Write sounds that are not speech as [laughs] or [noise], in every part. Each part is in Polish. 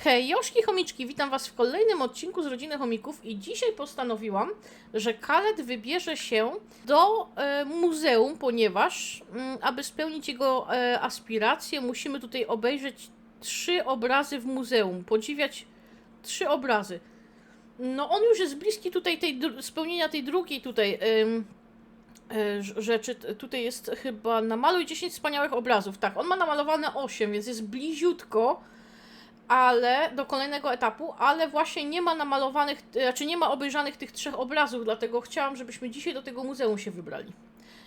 Hej, Joszki Chomiczki, witam Was w kolejnym odcinku z Rodziny Chomików i dzisiaj postanowiłam, że Kalet wybierze się do e, muzeum, ponieważ mm, aby spełnić jego e, aspiracje, musimy tutaj obejrzeć trzy obrazy w muzeum, podziwiać trzy obrazy. No on już jest bliski tutaj tej spełnienia tej drugiej tutaj e, rz- rzeczy. Tutaj jest chyba namaluj 10 wspaniałych obrazów. Tak, on ma namalowane 8, więc jest bliziutko ale do kolejnego etapu, ale właśnie nie ma namalowanych, znaczy nie ma obejrzanych tych trzech obrazów, dlatego chciałam, żebyśmy dzisiaj do tego muzeum się wybrali.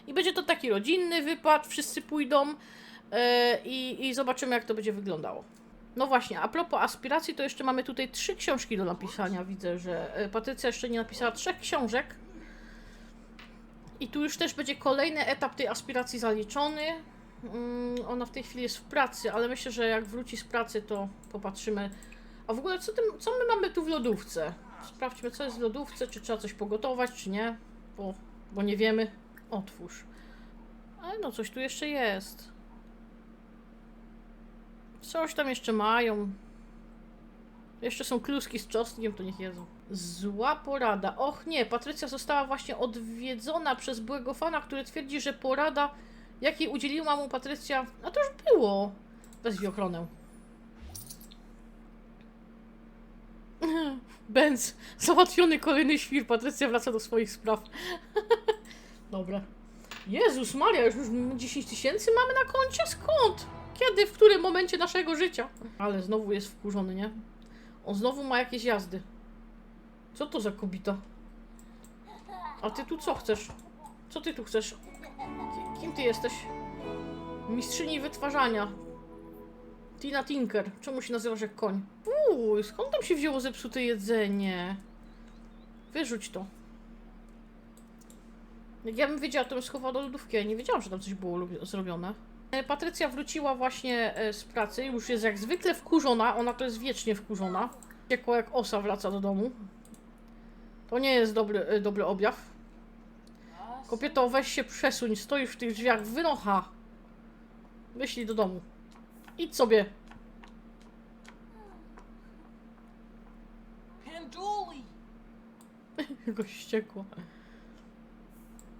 I będzie to taki rodzinny wypad, wszyscy pójdą yy, i, i zobaczymy, jak to będzie wyglądało. No właśnie, a propos aspiracji, to jeszcze mamy tutaj trzy książki do napisania. Widzę, że e, Patrycja jeszcze nie napisała trzech książek. I tu już też będzie kolejny etap tej aspiracji zaliczony. Mm, ona w tej chwili jest w pracy, ale myślę, że jak wróci z pracy, to popatrzymy. A w ogóle, co, tym, co my mamy tu w lodówce? Sprawdźmy, co jest w lodówce, czy trzeba coś pogotować, czy nie, bo, bo nie wiemy. Otwórz. Ale no, coś tu jeszcze jest. Coś tam jeszcze mają. Jeszcze są kluski z czosnkiem, to niech jedzą. Zła porada. Och nie, Patrycja została właśnie odwiedzona przez byłego fana, który twierdzi, że porada jakiej udzieliła mu Patrycja. A to już było. Wezwij ochronę. [laughs] Benz, załatwiony kolejny świr. Patrycja wraca do swoich spraw. [laughs] Dobra. Jezus Maria, już, już 10 tysięcy mamy na koncie? Skąd? Kiedy? W którym momencie naszego życia? Ale znowu jest wkurzony, nie? On znowu ma jakieś jazdy. Co to za kobita? A ty tu co chcesz? Co ty tu chcesz? Ki- Kim ty jesteś? Mistrzyni wytwarzania. Tina Tinker. Czemu się nazywasz jak koń? Uuu, skąd tam się wzięło zepsute jedzenie? Wyrzuć to. Jak ja bym wiedziała, to bym schowała do lodówki. Ja nie wiedziałam, że tam coś było zrobione. E, Patrycja wróciła właśnie e, z pracy. Już jest jak zwykle wkurzona. Ona to jest wiecznie wkurzona. Jako jak osa wraca do domu. To nie jest dobry, e, dobry objaw. Kobieto, weź się przesuń, stoisz w tych drzwiach, wynocha. Wyślij do domu. Idź sobie. Panduli! [laughs] Go ściekło.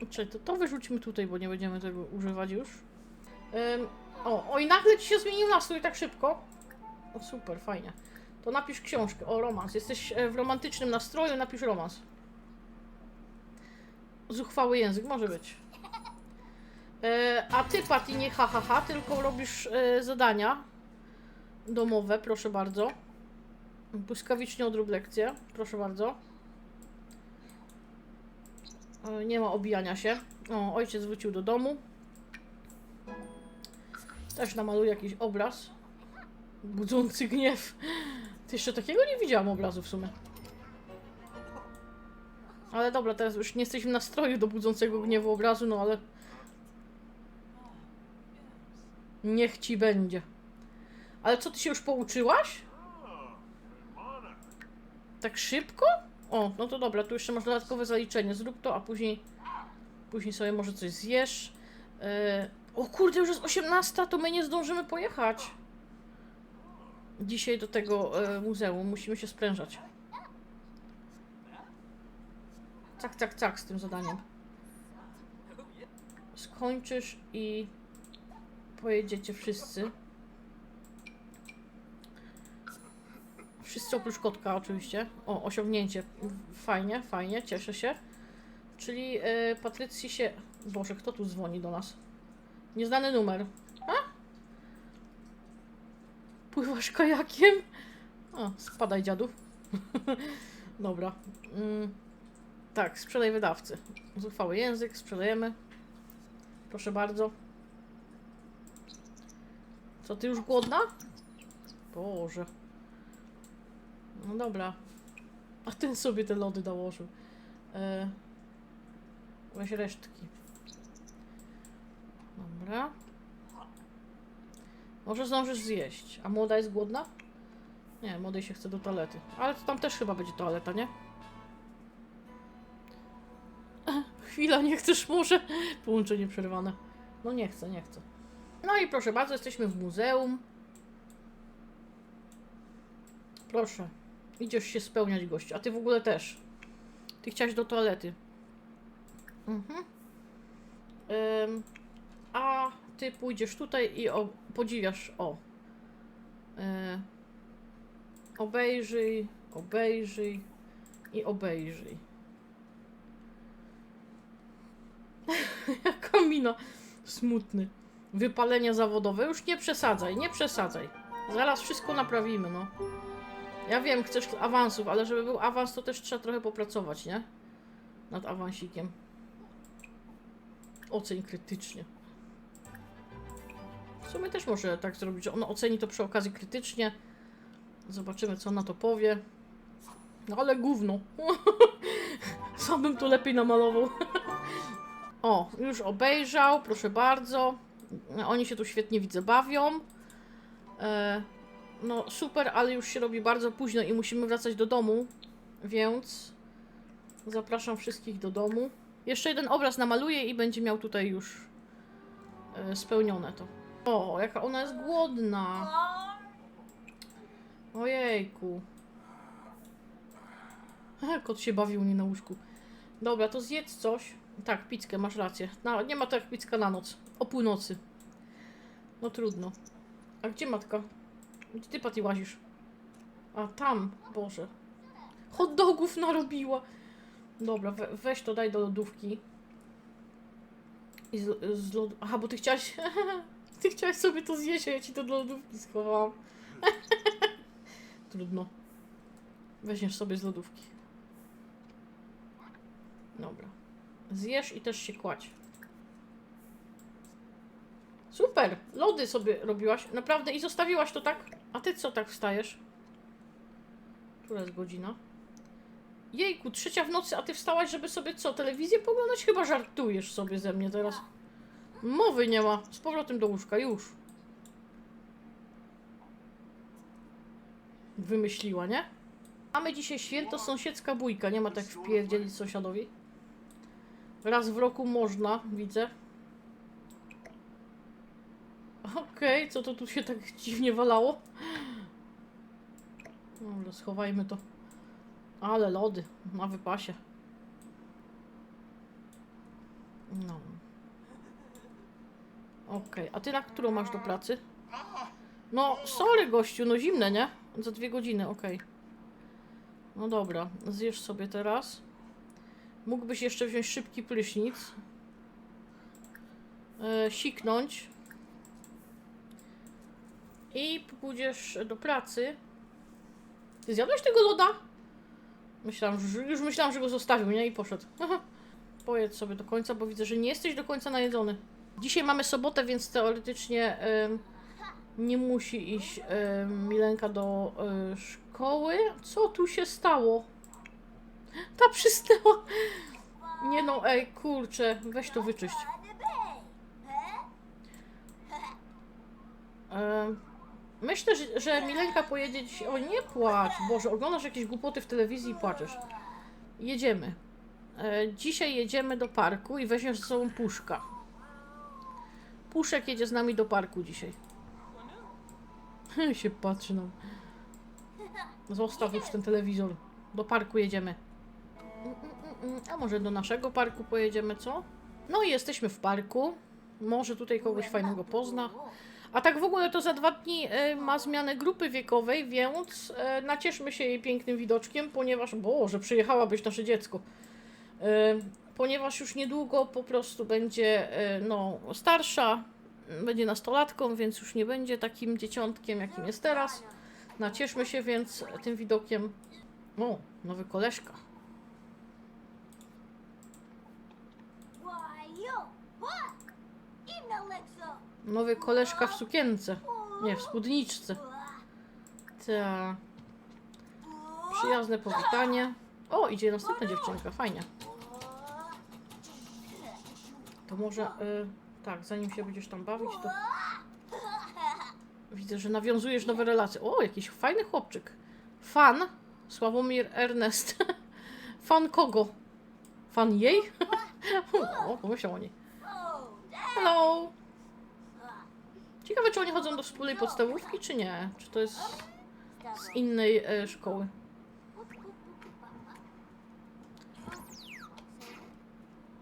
Czekaj, to, to wyrzućmy tutaj, bo nie będziemy tego używać już. Ym, o, o i nagle ci się zmienił nastrój tak szybko. O, super, fajnie. To napisz książkę o romans. Jesteś e, w romantycznym nastroju, napisz romans. Zuchwały język, może być. E, a ty, Patty, nie ha, ha, ha, tylko robisz e, zadania domowe, proszę bardzo. Błyskawicznie odrób lekcję, proszę bardzo. E, Nie ma obijania się. O, ojciec wrócił do domu. Też namaluje jakiś obraz. Budzący gniew. Ty jeszcze takiego nie widziałam obrazu w sumie. Ale dobra, teraz już nie jesteśmy w nastroju do budzącego gniewu obrazu, no ale... Niech ci będzie. Ale co, ty się już pouczyłaś? Tak szybko? O, no to dobra, tu jeszcze masz dodatkowe zaliczenie. Zrób to, a później... Później sobie może coś zjesz. E, o kurde, już jest 18, to my nie zdążymy pojechać. Dzisiaj do tego e, muzeum. Musimy się sprężać. Cak, cak, cak z tym zadaniem. Skończysz i pojedziecie wszyscy. Wszyscy oprócz kotka oczywiście. O, osiągnięcie. Fajnie, fajnie, cieszę się. Czyli e, Patrycji się... Boże, kto tu dzwoni do nas? Nieznany numer. A? Pływasz kajakiem? O, spadaj dziadu. [laughs] Dobra. Mm, tak, sprzedaj wydawcy. Zuchwały język, sprzedajemy. Proszę bardzo. Co, ty już głodna? Boże. No dobra. A ten sobie te lody dołożył. E, weź resztki. Dobra. Może zdążysz zjeść. A młoda jest głodna? Nie, młodej się chce do toalety. Ale to tam też chyba będzie toaleta, nie? Chwila, [laughs] nie chcesz może? Połączenie przerwane. No nie chcę, nie chcę. No i proszę bardzo, jesteśmy w muzeum. Proszę. Idziesz się spełniać, gościu. A ty w ogóle też. Ty chciałaś do toalety. Mhm. Ym, a ty pójdziesz tutaj i o, podziwiasz. O. E, obejrzyj, obejrzyj i obejrzyj. Mina. Smutny. Wypalenia zawodowe. Już nie przesadzaj, nie przesadzaj. Zaraz wszystko naprawimy, no. Ja wiem, chcesz awansów, ale żeby był awans, to też trzeba trochę popracować, nie? Nad awansikiem. Oceń krytycznie. W sumie też może tak zrobić, że on oceni to przy okazji krytycznie. Zobaczymy, co na to powie. No ale gówno. [laughs] Sam bym to lepiej namalował. [laughs] o, już obejrzał, proszę bardzo. Oni się tu świetnie widzę bawią. E, no super, ale już się robi bardzo późno i musimy wracać do domu, więc zapraszam wszystkich do domu. Jeszcze jeden obraz namaluję i będzie miał tutaj już e, spełnione to. O, jaka ona jest głodna. Ojejku. Kot się bawił nie na łóżku. Dobra, to zjedz coś. Tak, pizzkę, masz rację. No, nie ma tak pizka na noc. O północy. No trudno. A gdzie matka? Gdzie ty, Patty, łazisz? A, tam. Boże. Hot dogów narobiła. Dobra, we, weź to, daj do lodówki. I z, z lod... Aha, bo ty chciałaś... [laughs] ty chciałaś sobie to zjeść, a ja ci to do lodówki schowałam. [laughs] Trudno. Weźmiesz sobie z lodówki. Dobra. Zjesz i też się kładź. Super! Lody sobie robiłaś. Naprawdę i zostawiłaś to tak? A ty co tak wstajesz? Która jest godzina? Jejku, trzecia w nocy, a ty wstałaś, żeby sobie co, telewizję poglądać? Chyba żartujesz sobie ze mnie teraz. Mowy nie ma. Z powrotem do łóżka, już. Wymyśliła, nie? Mamy dzisiaj święto sąsiedzka bójka. Nie ma tak wpierdzielić sąsiadowi. Raz w roku można, widzę. Okej, co to tu się tak dziwnie walało? Dobra, schowajmy to. Ale lody, na wypasie. No. Okej, a ty na którą masz do pracy? No, sorry gościu, no zimne, nie? Za dwie godziny, okej. No dobra, zjesz sobie teraz. Mógłbyś jeszcze wziąć szybki prysznic. E, siknąć. I pójdziesz do pracy. Zjadłeś tego loda? Myślałam, że, już myślałam, że go zostawił, nie? I poszedł. Pojedz sobie do końca, bo widzę, że nie jesteś do końca najedzony. Dzisiaj mamy sobotę, więc teoretycznie em, nie musi iść em, Milenka do e, szkoły. Co tu się stało? Ta przysnęła. Nie no, ej, kurczę, weź to wyczyść. Myślę, że, że Milenka pojedzie dzisiaj. O, nie płacz! Boże, oglądasz jakieś głupoty w telewizji i płaczesz. Jedziemy. E, dzisiaj jedziemy do parku i weźmiesz ze sobą puszka. Puszek jedzie z nami do parku dzisiaj. [laughs] się patrzy nam. Zostaw już ten telewizor. Do parku jedziemy. A może do naszego parku pojedziemy, co? No i jesteśmy w parku. Może tutaj kogoś fajnego pozna. A tak w ogóle to za dwa dni e, ma zmianę grupy wiekowej, więc e, nacieszmy się jej pięknym widoczkiem, ponieważ, Boże, przyjechałabyś nasze dziecko. E, Ponieważ już niedługo po prostu będzie no, starsza, będzie nastolatką, więc już nie będzie takim dzieciątkiem, jakim jest teraz. Nacieszmy się więc tym widokiem. O, nowy koleżka. Nowy koleżka w sukience. Nie, w spódniczce. Ta. Przyjazne powitanie. O, idzie następna dziewczynka, fajnie. To może, y, tak, zanim się będziesz tam bawić, to widzę, że nawiązujesz nowe relacje. O, jakiś fajny chłopczyk. Fan Sławomir Ernest. [laughs] Fan kogo? Fan jej? [laughs] o, pomyślał o niej. Hello! Ciekawe, czy oni chodzą do wspólnej podstawówki, czy nie? Czy to jest z innej e, szkoły.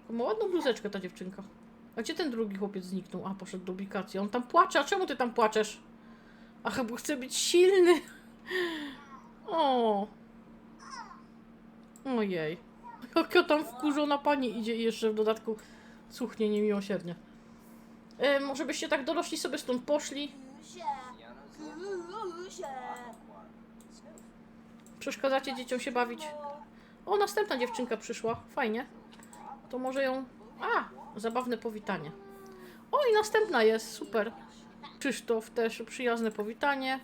Ma ładną bluzeczkę ta dziewczynka. A gdzie ten drugi chłopiec zniknął? A, poszedł do ubikacji. On tam płacze. A czemu ty tam płaczesz? Ach, bo chce być silny. [laughs] O. Ojej. [laughs] Jaka tam wkurzona pani idzie i jeszcze w dodatku cuchnie niemiłosiernie. E, może byście tak dorośli sobie stąd poszli? Przeszkadzacie dzieciom się bawić? O, następna dziewczynka przyszła. Fajnie. To może ją... A, zabawne powitanie. O, i następna jest. Super. Krzysztof też przyjazne powitanie.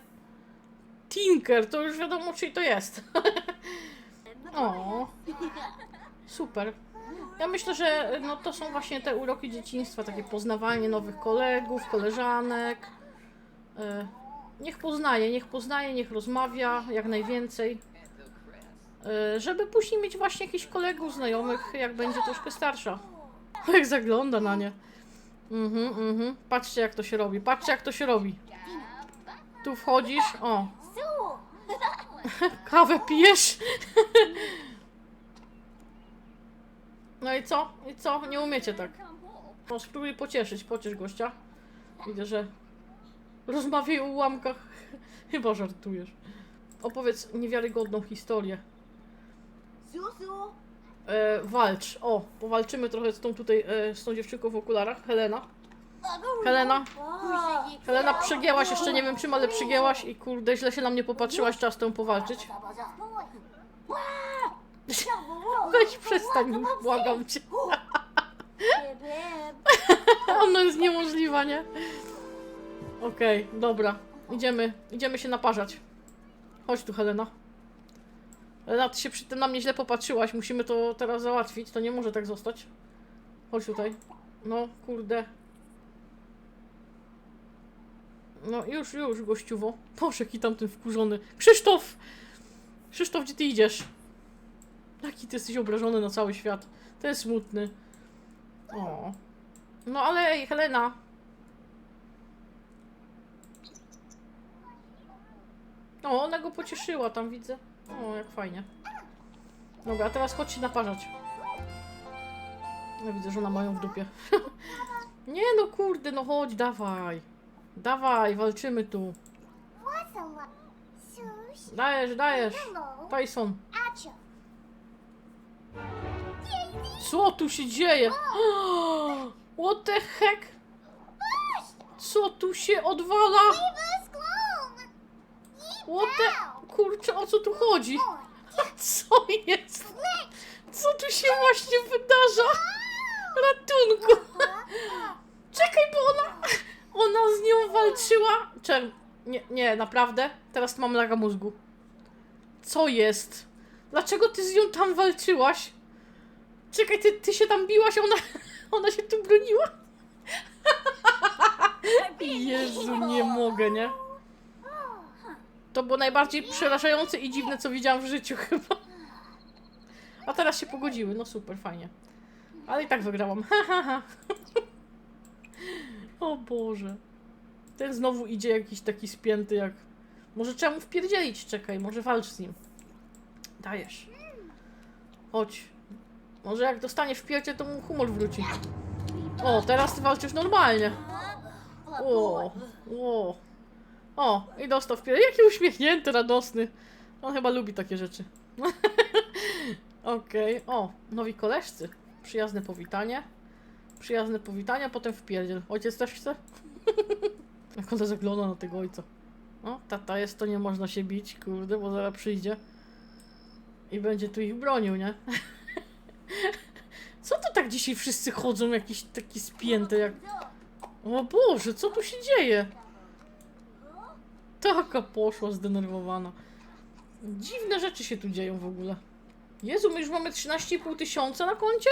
Tinker, to już wiadomo, czyj to jest. [laughs] o, super. Ja myślę, że no, to są właśnie te uroki dzieciństwa, takie poznawanie nowych kolegów, koleżanek. E, Niech poznaje, niech poznaje, niech rozmawia jak najwięcej. E, Żeby później mieć właśnie jakichś kolegów, znajomych, jak będzie troszkę starsza. [laughs] Jak zagląda na nie. Mhm, mhm. Patrzcie jak to się robi, patrzcie jak to się robi. Tu wchodzisz, o. [laughs] Kawę pijesz? [laughs] No i co? I co? Nie umiecie tak. No spróbuj pocieszyć, pociesz gościa. Widzę, że rozmawiaj o ułamkach. [laughs] Chyba żartujesz. Opowiedz niewiarygodną historię. Susu! E, walcz. O, powalczymy trochę z tą tutaj, e, z tą dziewczynką w okularach. Helena. Helena. Helena, przegięłaś, jeszcze nie wiem czym, ale przegięłaś i kurde, źle się na mnie popatrzyłaś, czas tę powalczyć. [laughs] Weź przestań, błagam cię. [laughs] Ono jest niemożliwa, nie? Okej, dobra. Idziemy, idziemy się naparzać. Chodź tu, Helena. Helena, ty się przy tym na mnie źle popatrzyłaś. Musimy to teraz załatwić. To nie może tak zostać. Chodź tutaj. No, kurde. No, już, już, gościuwo. Boże, jaki tamten wkurzony. Krzysztof! Krzysztof, gdzie ty idziesz? Jaki ty jesteś obrażony na cały świat. To jest smutny. O. No ale Helena. O, ona go pocieszyła, tam widzę. O, jak fajnie. Dobra, a teraz chodź się naparzać. Ja widzę, że ona mają w dupie. [laughs] Nie no, kurde, no chodź, dawaj. Dawaj, walczymy tu. Dajesz, dajesz. Tyson. Co tu się dzieje? [gasps] What the heck? Co tu się odwala? What the... Kurczę, o co tu chodzi? [laughs] Co jest? Co tu się właśnie wydarza? Ratunku! [laughs] Czekaj, bo ona... Ona z nią walczyła... Czem? Nie, nie, naprawdę? Teraz mam laga mózgu. Co jest? Dlaczego ty z nią tam walczyłaś? Czekaj, ty, ty się tam biłaś, ona, [laughs] ona się tu broniła? [laughs] Jezu, nie mogę, nie? To było najbardziej przerażające i dziwne, co widziałam w życiu [laughs] chyba. A teraz się pogodziły, no super, fajnie. Ale i tak wygrałam. Ha, ha, ha. O Boże. Ten znowu idzie jakiś taki spięty jak... Może trzeba mu wpierdzielić, czekaj, może walcz z nim. Dajesz. Chodź. Może jak dostanie w pierdzie, to mu humor wróci. O, teraz ty walczysz normalnie. O, o. O, i dostał w pierdzie. Jaki uśmiechnięty, radosny. On chyba lubi takie rzeczy. [laughs] Okej, o, nowi koleżcy. Przyjazne powitanie. Przyjazne powitania, potem w pierdziel. Ojciec też chce? [laughs] Jak ona zagląda na tego ojca. O, tata jest, to nie można się bić, kurde, bo zaraz przyjdzie. I będzie tu ich bronił, nie? [laughs] Co to tak dzisiaj wszyscy chodzą jakiś taki spięty jak... O Boże, co tu się dzieje? Taka poszła zdenerwowana. Dziwne rzeczy się tu dzieją w ogóle. Jezu, my już mamy 13,5 tysiąca na koncie?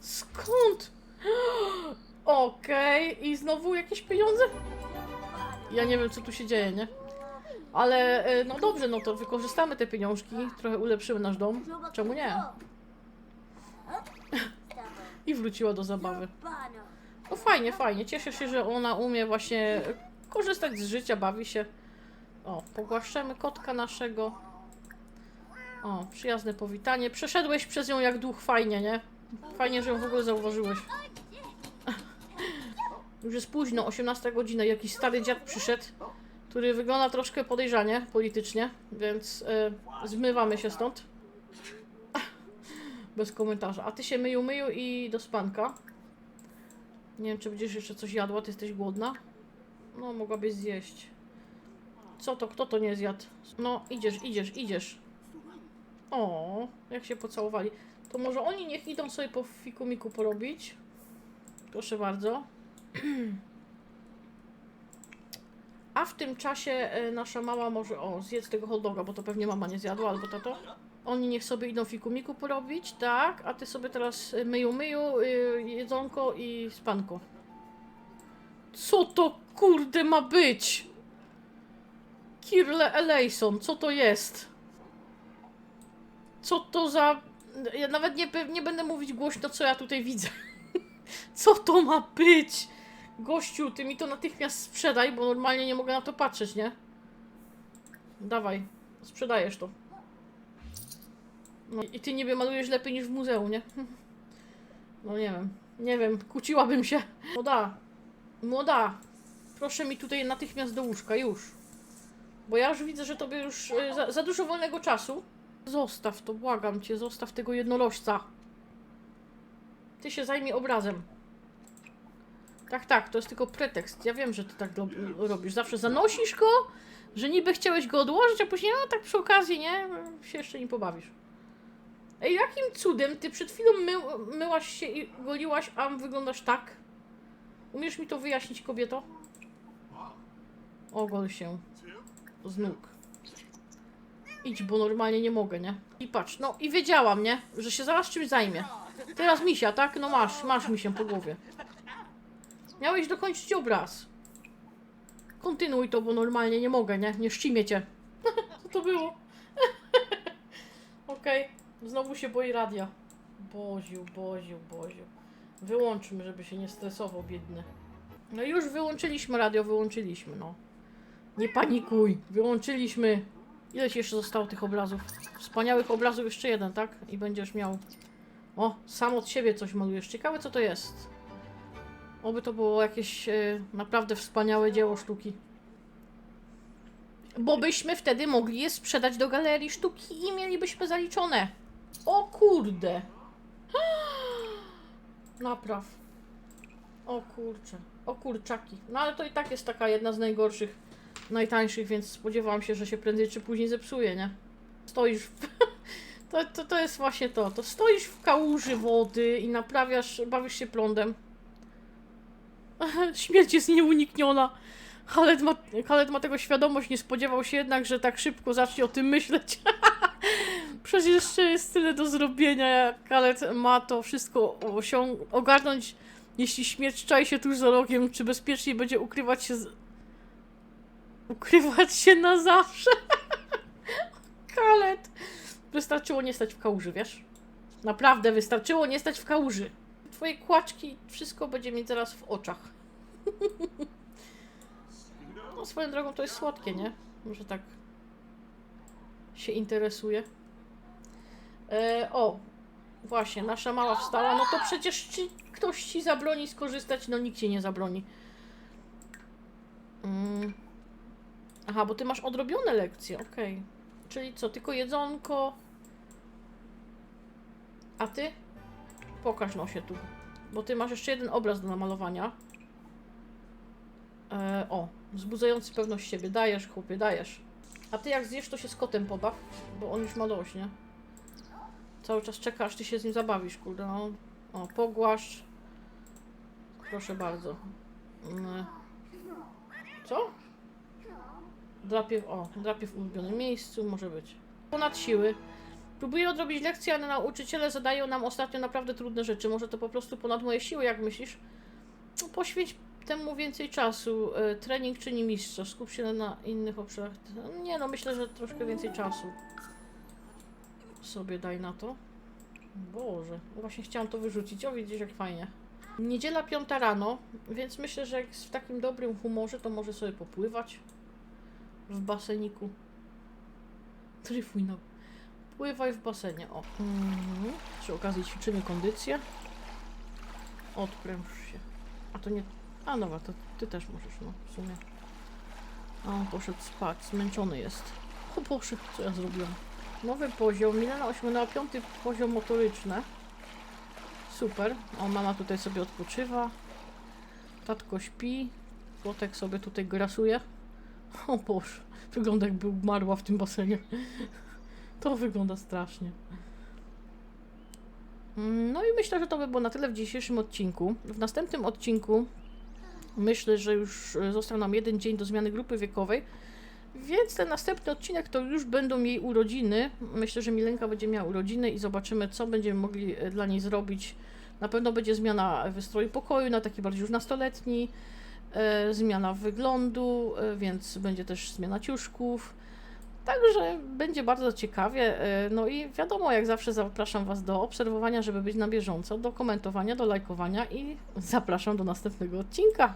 Skąd? [gasps] Okej, i znowu jakieś pieniądze? Ja nie wiem, co tu się dzieje, nie? Ale, e, no dobrze, no to wykorzystamy te pieniążki, trochę ulepszymy nasz dom. Czemu nie? I wróciła do zabawy. No fajnie, fajnie. Cieszę się, że ona umie właśnie korzystać z życia, bawi się. O, pogłaszczemy kotka naszego. O, przyjazne powitanie. Przeszedłeś przez nią jak duch, fajnie, nie? Fajnie, że ją w ogóle zauważyłeś. [laughs] Już jest późno, 18 godzina. Jakiś stary dziad przyszedł, który wygląda troszkę podejrzanie politycznie, więc y, zmywamy się stąd. [laughs] Bez komentarza. A ty się myju, myju i do spanka. Nie wiem, czy będziesz jeszcze coś jadła, ty jesteś głodna? No, mogłabyś zjeść. Co to? Kto to nie zjadł? No, idziesz, idziesz, idziesz. O, jak się pocałowali. To może oni niech idą sobie po fikumiku porobić. Proszę bardzo. [clears throat] A w tym czasie e, nasza mama może, o, zjedz tego hot doga, bo to pewnie mama nie zjadła, albo tato. Oni niech sobie idą fikumiku porobić, tak, a ty sobie teraz y, myju, myju, y, jedzonko i spanko. Co to kurde ma być? Kirle Elejson, co to jest? Co to za... Ja nawet nie, nie będę mówić głośno, co ja tutaj widzę. [laughs] co to ma być? Gościu, ty mi to natychmiast sprzedaj, bo normalnie nie mogę na to patrzeć, nie? Dawaj, sprzedajesz to. No i ty niby malujesz lepiej niż w muzeum, nie? [laughs] No nie wiem, nie wiem, kłóciłabym się. Młoda, młoda, proszę mi tutaj natychmiast do łóżka, już. Bo ja już widzę, że tobie już y, za, za dużo wolnego czasu. Zostaw to, błagam cię, zostaw tego jednorożca. Ty się zajmij obrazem. Tak, tak, to jest tylko pretekst. Ja wiem, że ty tak do, robisz. Zawsze zanosisz go, że niby chciałeś go odłożyć, a później, no tak przy okazji, nie? Się jeszcze nie pobawisz. Ej, jakim cudem ty przed chwilą my, myłaś się i goliłaś, a wyglądasz tak? Umiesz mi to wyjaśnić, kobieto? Ogol się. Z nóg. Idź, bo normalnie nie mogę, nie? I patrz, no i wiedziałam, nie? Że się zaraz czymś zajmie. Teraz misia, tak? No masz, masz mi się po głowie. Miałeś dokończyć obraz. Kontynuuj to, bo normalnie nie mogę, nie? Nie szcimie cię. [laughs] Co to było? [laughs] Okej, znowu się boi radia. Boziu, Boziu, Boziu. Wyłączmy, żeby się nie stresował, biedny. No już wyłączyliśmy radio, wyłączyliśmy, no. Nie panikuj, wyłączyliśmy. Ile ci jeszcze zostało tych obrazów? Wspaniałych obrazów jeszcze jeden, tak? I będziesz miał... O, sam od siebie coś malujesz. Ciekawe co to jest. Oby to było jakieś e, naprawdę wspaniałe dzieło sztuki. Bo byśmy wtedy mogli je sprzedać do galerii sztuki i mielibyśmy zaliczone. O kurde. [gasps] Napraw. O kurcze. O kurczaki. No ale to i tak jest taka jedna z najgorszych, najtańszych, więc spodziewałam się, że się prędzej czy później zepsuje, nie? Stoisz w... [laughs] To, to, to jest właśnie to. To stoisz w kałuży wody i naprawiasz, bawisz się prądem. [laughs] Śmierć jest nieunikniona. Khaled ma, Khaled ma tego świadomość, nie spodziewał się jednak, że tak szybko zacznie o tym myśleć. [laughs] Przecież jeszcze jest tyle do zrobienia, jak Khaled ma to wszystko ogarnąć, jeśli śmierć czai się tuż za rogiem, czy bezpiecznie będzie ukrywać się z... ukrywać się na zawsze. [laughs] Khaled! Wystarczyło nie stać w kałuży, wiesz? Naprawdę, wystarczyło nie stać w kałuży. Twoje kłaczki, wszystko będzie mieć zaraz w oczach. [laughs] No swoją drogą to jest słodkie, nie? Może tak się interesuje. E, o, właśnie, nasza mała wstała. No to przecież czy ktoś ci zabroni skorzystać? No nikt ci nie zabroni. Mm. Aha, bo ty masz odrobione lekcje, okej. Czyli co, tylko jedzonko? A ty? Pokaż no się tu. Bo ty masz jeszcze jeden obraz do namalowania. E, o, wzbudzający pewność siebie. Dajesz, chłopie, dajesz. A ty jak zjesz, to się z kotem pobaw, bo on już ma dość, nie? Cały czas czeka, aż ty się z nim zabawisz, kurde. No. O, pogłaszcz. Proszę bardzo. Mm. Co? Drapie, o, drapie w ulubionym miejscu, może być. Ponad siły. Próbuję odrobić lekcję, ale nauczyciele zadają nam ostatnio naprawdę trudne rzeczy. Może to po prostu ponad moje siły, jak myślisz? No, poświęć temu więcej czasu. E, Trening czyni mistrza. Skup się na innych obszarach. Nie no, myślę, że troszkę więcej czasu. Sobie daj na to. Boże, właśnie chciałam to wyrzucić. O, widzisz, jak fajnie. Niedziela piąta rano, więc myślę, że jak jest w takim dobrym humorze, to może sobie popływać. w baseniku. Tryfuj no. Pływaj w basenie, o. Mhm. Przy okazji ćwiczymy kondycję. Odpręż się. A to nie... A dobra, to ty też możesz, no, w sumie. A on poszedł spać, zmęczony jest. O Boże, co ja zrobiłam? Nowy poziom, Milena osiągnęła piąty poziom motoryczny. Super. O, mama tutaj sobie odpoczywa. Tatko śpi. Kotek sobie tutaj grasuje. O Boże, wygląda jakby umarła w tym basenie. To wygląda strasznie. Mm, No i myślę, że to by było na tyle w dzisiejszym odcinku. W następnym odcinku myślę, że już e, został nam jeden dzień do zmiany grupy wiekowej. Więc ten następny odcinek to już będą jej urodziny. Myślę, że Milenka będzie miała urodziny i zobaczymy, co będziemy mogli e, dla niej zrobić. Na pewno będzie zmiana wystroju pokoju na taki bardziej już nastoletni, e, zmiana wyglądu, e, więc będzie też zmiana ciuszków. Także będzie bardzo ciekawie. e, No i wiadomo, jak zawsze zapraszam Was do obserwowania, żeby być na bieżąco, do komentowania, do lajkowania i zapraszam do następnego odcinka.